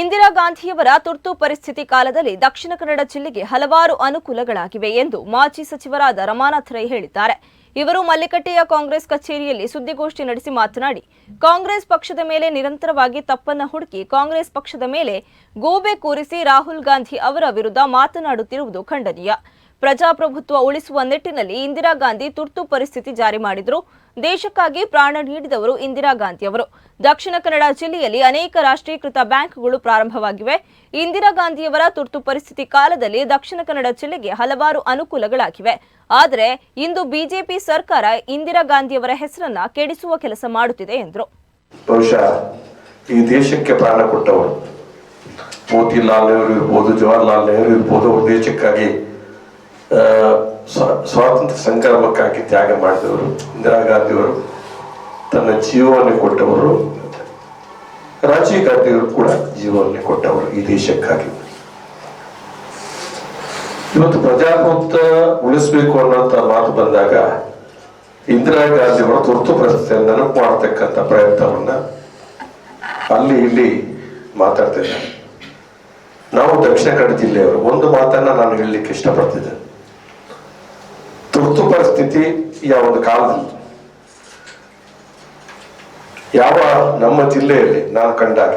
ಇಂದಿರಾ ಗಾಂಧಿಯವರ ತುರ್ತು ಪರಿಸ್ಥಿತಿ ಕಾಲದಲ್ಲಿ ದಕ್ಷಿಣ ಕನ್ನಡ ಜಿಲ್ಲೆಗೆ ಹಲವಾರು ಅನುಕೂಲಗಳಾಗಿವೆ ಎಂದು ಮಾಜಿ ಸಚಿವರಾದ ರಮಾನಾಥ್ ರೈ ಹೇಳಿದ್ದಾರೆ. ಇವರು ಮಲ್ಲಿಕಟ್ಟೆಯ ಕಾಂಗ್ರೆಸ್ ಕಚೇರಿಯಲ್ಲಿ ಸುದ್ದಿಗೋಷ್ಠಿ ನಡೆಸಿ ಮಾತನಾಡಿ, ಕಾಂಗ್ರೆಸ್ ಪಕ್ಷದ ಮೇಲೆ ನಿರಂತರವಾಗಿ ತಪ್ಪನ್ನ ಹುಡುಕಿ ಕಾಂಗ್ರೆಸ್ ಪಕ್ಷದ ಮೇಲೆ ಗೂಬೆ ಕೂರಿಸಿ ರಾಹುಲ್ ಗಾಂಧಿ ಅವರ ವಿರುದ್ಧ ಮಾತನಾಡುತ್ತಿರುವುದು ಖಂಡನೀಯ. ಪ್ರಜಾಪ್ರಭುತ್ವ ಉಳಿಸುವ ನಿಟ್ಟಿನಲ್ಲಿ ಇಂದಿರಾ ಗಾಂಧಿ ತುರ್ತು ಪರಿಸ್ಥಿತಿ ಜಾರಿ ಮಾಡಿದ್ರು. ದೇಶಕ್ಕಾಗಿ ಪ್ರಾಣ ನೀಡಿದವರು ಇಂದಿರಾ ಗಾಂಧಿ ಅವರು. ದಕ್ಷಿಣ ಕನ್ನಡ ಜಿಲ್ಲೆಯಲ್ಲಿ ಅನೇಕ ರಾಷ್ಟ್ರೀಕೃತ ಬ್ಯಾಂಕ್ಗಳು ಪ್ರಾರಂಭವಾಗಿವೆ. ಇಂದಿರಾ ಗಾಂಧಿಯವರ ತುರ್ತು ಪರಿಸ್ಥಿತಿ ಕಾಲದಲ್ಲಿ ದಕ್ಷಿಣ ಕನ್ನಡ ಜಿಲ್ಲೆಗೆ ಹಲವಾರು ಅನುಕೂಲಗಳಾಗಿವೆ. ಆದರೆ ಇಂದು ಬಿಜೆಪಿ ಸರ್ಕಾರ ಇಂದಿರಾ ಗಾಂಧಿಯವರ ಹೆಸರನ್ನ ಕೆಡಿಸುವ ಕೆಲಸ ಮಾಡುತ್ತಿದೆ ಎಂದರು. ಈ ದೇಶಕ್ಕೆ ಪ್ರಾಣ ಕೊಟ್ಟವರು, ಮೋತಿಲಾಲ್ ನೆಹರು ಇರ್ಬೋದು, ಜವಾಹರ್ಲಾಲ್ ನೆಹರು ಇರ್ಬೋದು ದೇಶಕ್ಕಾಗಿ ಸ್ವಾತಂತ್ರ್ಯ ಸಂಗ್ರಾಮಕ್ಕಾಗಿ ತ್ಯಾಗ ಮಾಡಿದವರು ಇಂದಿರಾ ಗಾಂಧಿಯವರು, ತನ್ನ ಜೀವವನ್ನು ಕೊಟ್ಟವರು. ರಾಜೀವ್ ಗಾಂಧಿಯವರು ಕೂಡ ಜೀವವನ್ನು ಕೊಟ್ಟವರು ಈ ದೇಶಕ್ಕಾಗಿ. ಇವತ್ತು ಪ್ರಜಾಪ್ರಭುತ್ವ ಉಳಿಸ್ಬೇಕು ಅನ್ನೋಂಥ ಮಾತು ಬಂದಾಗ ಇಂದಿರಾ ಗಾಂಧಿಯವರ ತುರ್ತು ಪರಿಸ್ಥಿತಿಯನ್ನು ನೆನಪು ಮಾಡತಕ್ಕಂಥ ಪ್ರಯತ್ನವನ್ನ ಅಲ್ಲಿ ಇಲ್ಲಿ ಮಾತಾಡ್ತಿದ್ದಾರೆ ನಾವು ದಕ್ಷಿಣ ಕನ್ನಡ ಜಿಲ್ಲೆಯವರು ಒಂದು ಮಾತನ್ನ ನಾನು ಹೇಳಲಿಕ್ಕೆ ಇಷ್ಟಪಡ್ತಿದ್ದೆ ತುರ್ತು ಪರಿಸ್ಥಿತಿ ಯಾವ ಒಂದು ಕಾಲದಲ್ಲಿ? ಯಾವ ನಮ್ಮ ಜಿಲ್ಲೆಯಲ್ಲಿ ನಾನು ಕಂಡಾಗ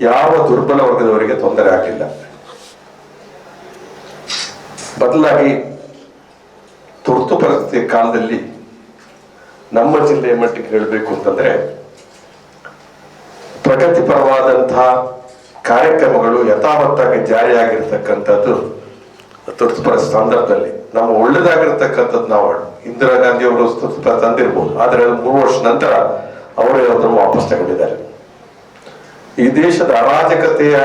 ಯಾವ ದುರ್ಬಲ ವರ್ಗದವರಿಗೆ ತೊಂದರೆ ಆಗಲಿಲ್ಲ. ಬದಲಾಗಿ ತುರ್ತು ಪರಿಸ್ಥಿತಿ ಕಾಲದಲ್ಲಿ ನಮ್ಮ ಜಿಲ್ಲೆಯ ಮಟ್ಟಿಗೆ ಹೇಳಬೇಕು ಅಂತಂದ್ರೆ ಪ್ರಗತಿಪರವಾದಂತಹ ಕಾರ್ಯಕ್ರಮಗಳು ಯಥಾವತ್ತಾಗಿ ಜಾರಿಯಾಗಿರ್ತಕ್ಕಂಥದ್ದು ತುರ್ತು ಪರಿಸ್ಥಿತಿ ಸಂದರ್ಭದಲ್ಲಿ ನಮ್ಮ ಒಳ್ಳೇದಾಗಿರ್ತಕ್ಕಂಥದ್ದು ನಾವು ಇಂದಿರಾ ಗಾಂಧಿ ಅವರು ತಂದಿರ್ಬೋದು. ಆದರೆ ಮೂರು ವರ್ಷ ನಂತರ ಅವರೇ ಅದನ್ನು ವಾಪಸ್ ತಗೊಂಡಿದ್ದಾರೆ ಈ ದೇಶದ ಅರಾಜಕತೆಯ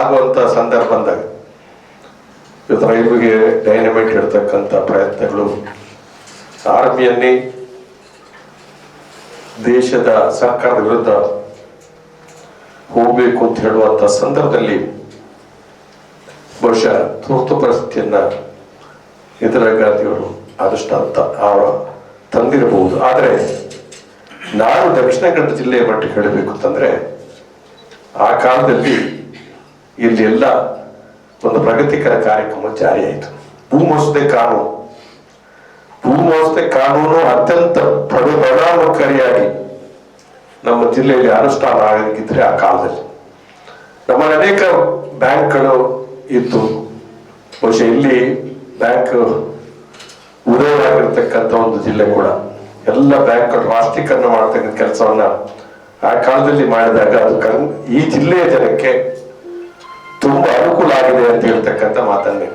ಆಗುವಂತ ಸಂದರ್ಭ ಬಂದಾಗ ಇವತ್ತು ರೈಲ್ವೆಗೆ ಡೈನಮೈಟ್ ಇಡ್ತಕ್ಕಂಥ ಪ್ರಯತ್ನಗಳು ಆರ್ಮಿಯನ್ನೇ ದೇಶದ ಸರ್ಕಾರದ ವಿರುದ್ಧ ಹೋಗ್ಬೇಕು ಅಂತ ಹೇಳುವಂತ ಸಂದರ್ಭದಲ್ಲಿ ಬಹುಶಃ ತುರ್ತು ಪರಿಸ್ಥಿತಿಯನ್ನ ಇಂದಿರಾ ಗಾಂಧಿಯವರು ಆದಷ್ಟು ಅಂತ ತಂದಿರಬಹುದು. ಆದರೆ ನಾನು ದಕ್ಷಿಣ ಕನ್ನಡ ಜಿಲ್ಲೆಯ ಮಟ್ಟಿಗೆ ಹೇಳಬೇಕು ಅಂತಂದ್ರೆ ಆ ಕಾಲದಲ್ಲಿ ಇಲ್ಲಿ ಎಲ್ಲ ಒಂದು ಪ್ರಗತಿಕರ ಕಾರ್ಯಕ್ರಮ ಜಾರಿಯಾಯಿತು ಭೂಮೋಸದೆ ಕಾನೂನು. ಭೂಮೋಸದೆ ಕಾನೂನು ಅತ್ಯಂತ ಪರಿಣಾಮಕಾರಿಯಾಗಿ ನಮ್ಮ ಜಿಲ್ಲೆಯಲ್ಲಿ ಅನುಷ್ಠಾನ ಆಗಿದ್ರೆ ಆ ಕಾಲದಲ್ಲಿ. ನಮ್ಮ ಅನೇಕ ಬ್ಯಾಂಕ್ಗಳು ಇತ್ತು. ಬಹುಶಃ ಇಲ್ಲಿ ಬ್ಯಾಂಕ್ ಉದಯವಾಗಿರ್ತಕ್ಕಂಥ ಒಂದು ಜಿಲ್ಲೆ ಕೂಡ. ಎಲ್ಲ ಬ್ಯಾಂಕ್ ರಾಷ್ಟ್ರೀಕರಣ ಮಾಡ್ತಕ್ಕಂಥ ಕೆಲಸವನ್ನ ಆ ಕಾಲದಲ್ಲಿ ಮಾಡಿದಾಗ ಅದು ಕನ್ ಈ ಜಿಲ್ಲೆಯ ಜನಕ್ಕೆ ತುಂಬಾ ಅನುಕೂಲ ಆಗಿದೆ ಅಂತ ಹೇಳ್ತಕ್ಕಂಥ ಮಾತನ್ನೇ.